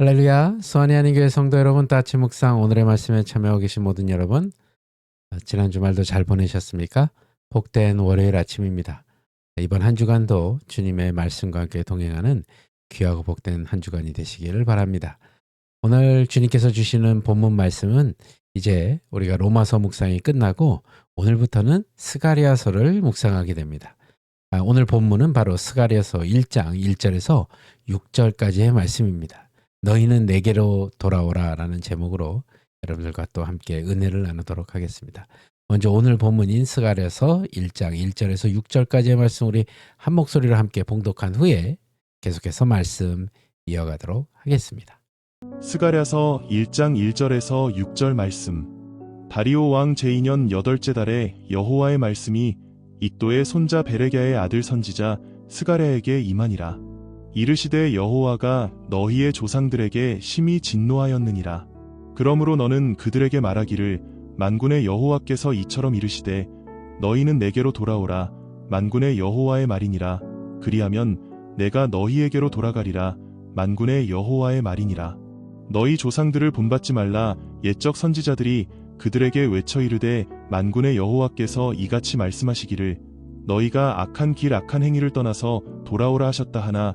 할렐루야, 아닌 교회 성도 여러분, 따치 묵상 오늘의 말씀에 참여하고 계신 모든 여러분, 어, 지난 주말도 잘 보내셨습니까? 복된 월요일 아침입니다. 이번 한 주간도 주님의 말씀과 함께 동행하는 귀하고 복된 한 주간이 되시기를 바랍니다. 오늘 주님께서 주시는 본문 말씀은 이제 우리가 로마서 묵상이 끝나고 오늘부터는 스가리아서를 묵상하게 됩니다. 아, 오늘 본문은 바로 스가리아서 1장 1절에서 6절까지의 말씀입니다. 너희는 내게로 돌아오라라는 제목으로 여러분들과 또 함께 은혜를 나누도록 하겠습니다. 먼저 오늘 본문 인 스가랴서 1장 1절에서 6절까지의 말씀 우리 한 목소리로 함께 봉독한 후에 계속해서 말씀 이어가도록 하겠습니다. 스가랴서 1장 1절에서 6절 말씀 다리오 왕 제2년 여덟째 달에 여호와의 말씀이 익도의 손자 베레갸의 아들 선지자 스가랴에게 임하니라 이르시되 여호와가 너희의 조상들에게 심히 진노하였느니라. 그러므로 너는 그들에게 말하기를 만군의 여호와께서 이처럼 이르시되 너희는 내게로 돌아오라. 만군의 여호와의 말이니라. 그리하면 내가 너희에게로 돌아가리라. 만군의 여호와의 말이니라. 너희 조상들을 본받지 말라. 옛적 선지자들이 그들에게 외쳐 이르되 만군의 여호와께서 이같이 말씀하시기를 너희가 악한 길 악한 행위를 떠나서 돌아오라 하셨다 하나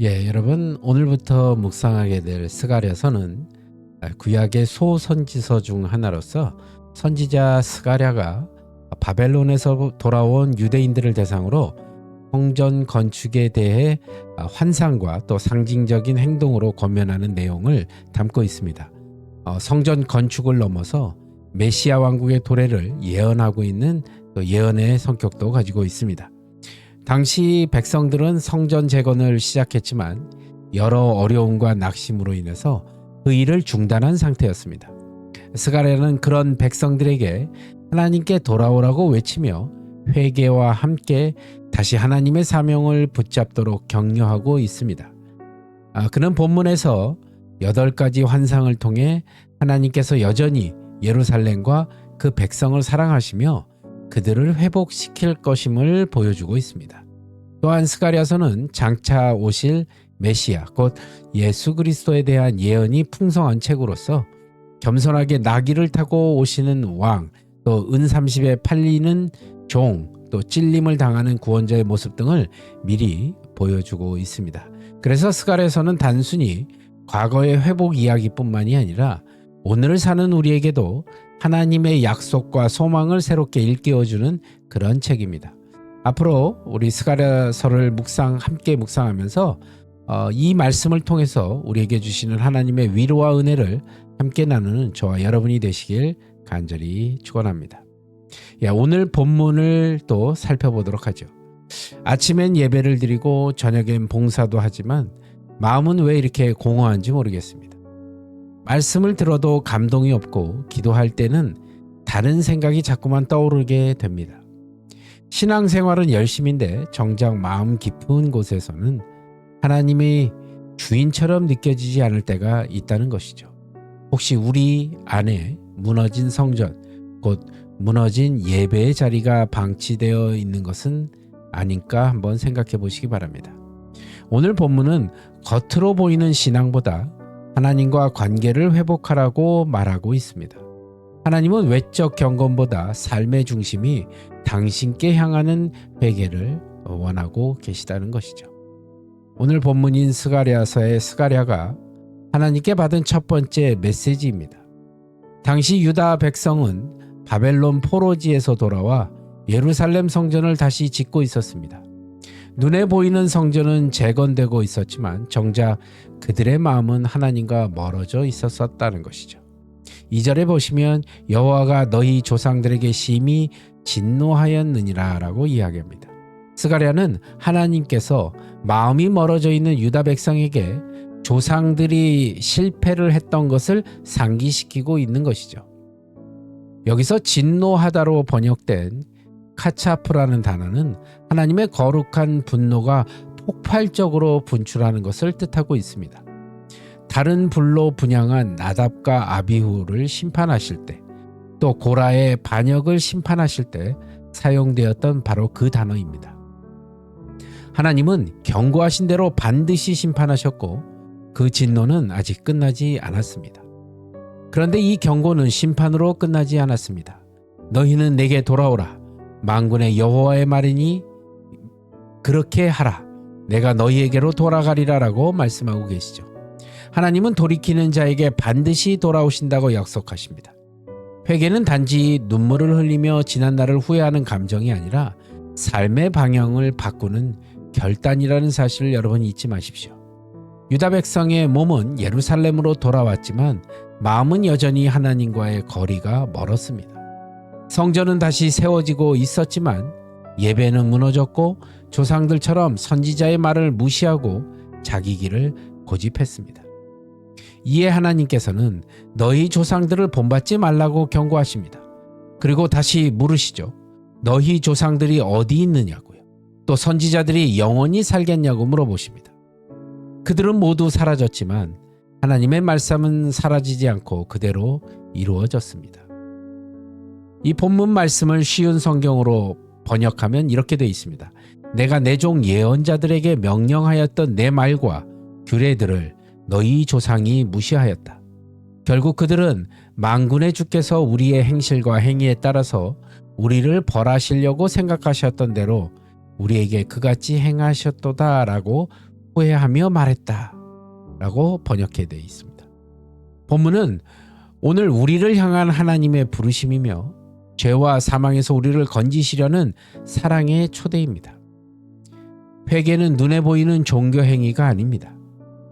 예, 여러분 오늘부터 묵상하게 될 스가랴서는 구약의 소선지서 중 하나로서 선지자 스가랴가 바벨론에서 돌아온 유대인들을 대상으로 성전 건축에 대해 환상과 또 상징적인 행동으로 권면하는 내용을 담고 있습니다. 어, 성전 건축을 넘어서 메시아 왕국의 도래를 예언하고 있는 예언의 성격도 가지고 있습니다. 당시 백성들은 성전 재건을 시작했지만 여러 어려움과 낙심으로 인해서 그 일을 중단한 상태였습니다. 스가랴는 그런 백성들에게 하나님께 돌아오라고 외치며 회개와 함께 다시 하나님의 사명을 붙잡도록 격려하고 있습니다. 아, 그는 본문에서 여덟 가지 환상을 통해 하나님께서 여전히 예루살렘과 그 백성을 사랑하시며 그들을 회복시킬 것임을 보여주고 있습니다. 또한 스가랴서는 장차 오실 메시아 곧 예수 그리스도에 대한 예언이 풍성한 책으로서 겸손하게 나귀를 타고 오시는 왕, 또 은삼십에 팔리는 종, 또 찔림을 당하는 구원자의 모습 등을 미리 보여주고 있습니다. 그래서 스가랴서는 단순히 과거의 회복 이야기뿐만이 아니라 오늘을 사는 우리에게도 하나님의 약속과 소망을 새롭게 일깨워주는 그런 책입니다. 앞으로 우리 스가랴서를 묵상 함께 묵상하면서 어, 이 말씀을 통해서 우리에게 주시는 하나님의 위로와 은혜를 함께 나누는 저와 여러분이 되시길 간절히 축원합니다. 야, 오늘 본문을 또 살펴보도록 하죠. 아침엔 예배를 드리고 저녁엔 봉사도 하지만 마음은 왜 이렇게 공허한지 모르겠습니다. 말씀을 들어도 감동이 없고 기도할 때는 다른 생각이 자꾸만 떠오르게 됩니다. 신앙생활은 열심인데 정작 마음 깊은 곳에서는 하나님이 주인처럼 느껴지지 않을 때가 있다는 것이죠. 혹시 우리 안에 무너진 성전, 곧 무너진 예배의 자리가 방치되어 있는 것은 아닌가 한번 생각해 보시기 바랍니다. 오늘 본문은 겉으로 보이는 신앙보다 하나님과 관계를 회복하라고 말하고 있습니다. 하나님은 외적 경건보다 삶의 중심이 당신께 향하는 회개를 원하고 계시다는 것이죠. 오늘 본문인 스가랴서의 스가랴가 하나님께 받은 첫 번째 메시지입니다. 당시 유다 백성은 바벨론 포로지에서 돌아와 예루살렘 성전을 다시 짓고 있었습니다. 눈에 보이는 성전은 재건되고 있었지만 정작 그들의 마음은 하나님과 멀어져 있었었다는 것이죠. 2절에 보시면 여호와가 너희 조상들에게 심히 진노하였느니라 라고 이야기합니다. 스가랴는 하나님께서 마음이 멀어져 있는 유다 백성에게 조상들이 실패를 했던 것을 상기시키고 있는 것이죠. 여기서 진노하다로 번역된 카차프라는 단어는 하나님의 거룩한 분노가 폭발적으로 분출하는 것을 뜻하고 있습니다. 다른 불로 분양한 나답과 아비후를 심판하실 때, 또 고라의 반역을 심판하실 때 사용되었던 바로 그 단어입니다. 하나님은 경고하신 대로 반드시 심판하셨고 그 진노는 아직 끝나지 않았습니다. 그런데 이 경고는 심판으로 끝나지 않았습니다. 너희는 내게 돌아오라. 망군의 여호와의 말이니 그렇게 하라. 내가 너희에게로 돌아가리라라고 말씀하고 계시죠. 하나님은 돌이키는 자에게 반드시 돌아오신다고 약속하십니다. 회개는 단지 눈물을 흘리며 지난 날을 후회하는 감정이 아니라 삶의 방향을 바꾸는 결단이라는 사실을 여러분 잊지 마십시오. 유다 백성의 몸은 예루살렘으로 돌아왔지만 마음은 여전히 하나님과의 거리가 멀었습니다. 성전은 다시 세워지고 있었지만 예배는 무너졌고 조상들처럼 선지자의 말을 무시하고 자기 길을 고집했습니다. 이에 하나님께서는 너희 조상들을 본받지 말라고 경고하십니다. 그리고 다시 물으시죠. 너희 조상들이 어디 있느냐고요. 또 선지자들이 영원히 살겠냐고 물어보십니다. 그들은 모두 사라졌지만 하나님의 말씀은 사라지지 않고 그대로 이루어졌습니다. 이 본문 말씀을 쉬운 성경으로 번역하면 이렇게 되어 있습니다. 내가 내 종 예언자들에게 명령하였던 내 말과 규례들을 너희 조상이 무시하였다. 결국 그들은 망군의 주께서 우리의 행실과 행위에 따라서 우리를 벌하시려고 생각하셨던 대로 우리에게 그같이 행하셨도다라고 후회하며 말했다. 라고 번역해 되어 있습니다. 본문은 오늘 우리를 향한 하나님의 부르심이며 죄와 사망에서 우리를 건지시려는 사랑의 초대입니다. 회개는 눈에 보이는 종교 행위가 아닙니다.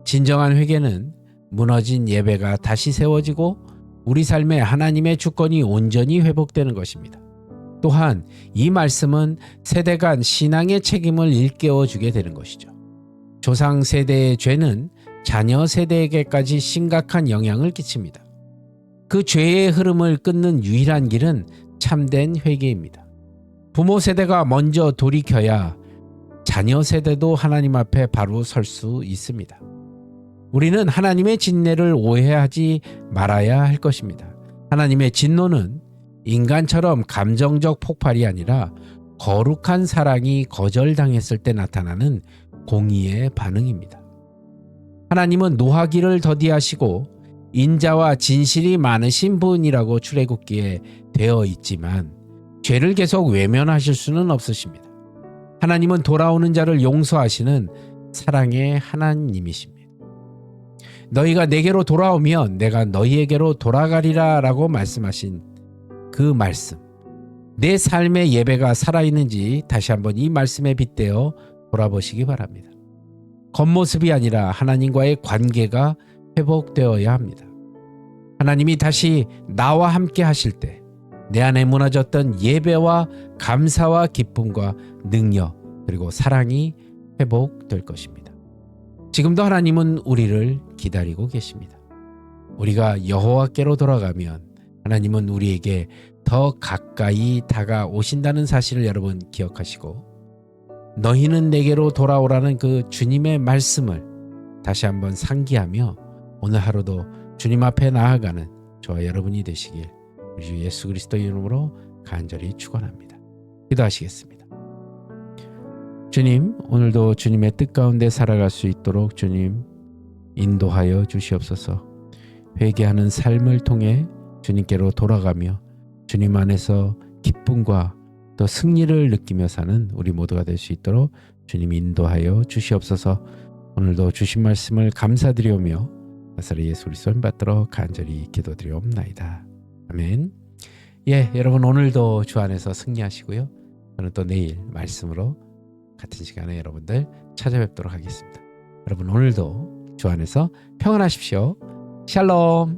진정한 회개는 무너진 예배가 다시 세워지고 우리 삶에 하나님의 주권이 온전히 회복되는 것입니다. 또한 이 말씀은 세대 간 신앙의 책임을 일깨워 주게 되는 것이죠. 조상 세대의 죄는 자녀 세대에게까지 심각한 영향을 끼칩니다. 그 죄의 흐름을 끊는 유일한 길은 참된 회개입니다. 부모 세대가 먼저 돌이켜야 자녀 세대도 하나님 앞에 바로 설 수 있습니다. 우리는 하나님의 진례를 오해하지 말아야 할 것입니다. 하나님의 진노는 인간처럼 감정적 폭발이 아니라 거룩한 사랑이 거절당했을 때 나타나는 공의의 반응입니다. 하나님은 노하기를 더디하시고 인자와 진실이 많으신 분이라고 출애굽기에 되어 있지만 죄를 계속 외면하실 수는 없으십니다. 하나님은 돌아오는 자를 용서하시는 사랑의 하나님이십니다. 너희가 내게로 돌아오면 내가 너희에게로 돌아가리라 라고 말씀하신 그 말씀. 내 삶의 예배가 살아있는지 다시 한번 이 말씀에 빗대어 돌아보시기 바랍니다. 겉모습이 아니라 하나님과의 관계가 회복되어야 합니다. 하나님이 다시 나와 함께 하실 때 내 안에 무너졌던 예배와 감사와 기쁨과 능력 그리고 사랑이 회복될 것입니다. 지금도 하나님은 우리를 기다리고 계십니다. 우리가 여호와께로 돌아가면 하나님은 우리에게 더 가까이 다가오신다는 사실을 여러분 기억하시고 너희는 내게로 돌아오라는 그 주님의 말씀을 다시 한번 상기하며 오늘 하루도 주님 앞에 나아가는 저와 여러분이 되시길 우리 주 예수 그리스도 이름으로 간절히 축원합니다. 기도하시겠습니다. 주님, 오늘도 주님의 뜻 가운데 살아갈 수 있도록 주님 인도하여 주시옵소서. 회개하는 삶을 통해 주님께로 돌아가며 주님 안에서 기쁨과 또 승리를 느끼며 사는 우리 모두가 될 수 있도록 주님 인도하여 주시옵소서. 오늘도 주신 말씀을 감사드리오며 나사렛 예수 그리스도 받들어 간절히 기도드리옵나이다. 아멘. 예, 여러분 오늘도 주 안에서 승리하시고요. 저는 또 내일 말씀으로 같은 시간에 여러분들 찾아뵙도록 하겠습니다. 여러분 오늘도 주 안에서 평안하십시오. 샬롬.